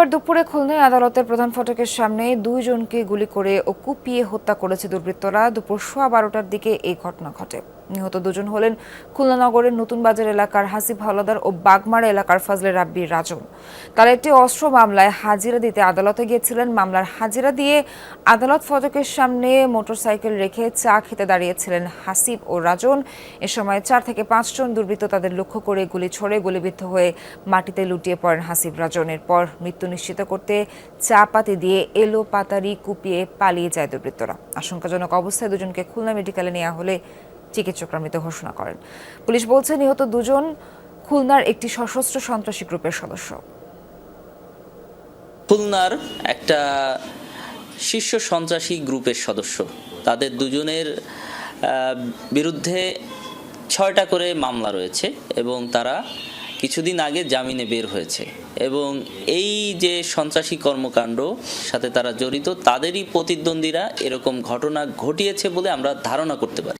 রোববার দুপুরে খুলনায় আদালতের প্রধান ফটকের সামনে দুইজনকে গুলি করে ও কুপিয়ে হত্যা করেছে দুর্বৃত্তরা। দুপুর সোয়া বারোটার দিকে এই ঘটনা ঘটে। নিহত দুজন হলেন খুলনা নগরের নতুন বাজার এলাকার হাসিব হাওলাদার ও বাগমারা এলাকার ফজলে রাব্বির রাজন। তারা একটি অস্ত্র মামলায় হাজিরা দিতে আদালতে গিয়েছিলেন। মামলার হাজিরা দিয়ে আদালত ফটকের সামনে মোটরসাইকেল রেখে চা খেতে দাঁড়িয়েছিলেন হাসিব ও রাজন। এ সময় চার থেকে পাঁচজন দুর্বৃত্ত তাদের লক্ষ্য করে গুলি ছড়ে গুলিবিদ্ধ হয়ে মাটিতে লুটিয়ে পড়েন হাসিব রাজনের পর মৃত্যু নিশ্চিত করতে চা পাতি দিয়ে এলো পাতারি কুপিয়ে পালিয়ে যায় দুর্বৃত্তরা। আশঙ্কাজনক অবস্থায় দুজনকে খুলনা মেডিকেলে নেওয়া হলে চিকিৎসকরা মৃত ঘোষণা করেন। পুলিশ বলছে নিহত দুজন খুলনার একটি সশস্ত্র সন্ত্রাসী গ্রুপের সদস্য। খুলনার একটা শীর্ষ সন্ত্রাসী গ্রুপের সদস্য। তাদের দুজনের বিরুদ্ধে ছয়টা করে মামলা রয়েছে এবং তারা কিছুদিন আগে জামিনে বের হয়েছে। এবং এই যে সন্ত্রাসী কর্মকাণ্ড, সাথে তারা জড়িত, তাদেরই প্রতিদ্বন্দ্বীরা এরকম ঘটনা ঘটিয়েছে বলে আমরা ধারণা করতে পারি।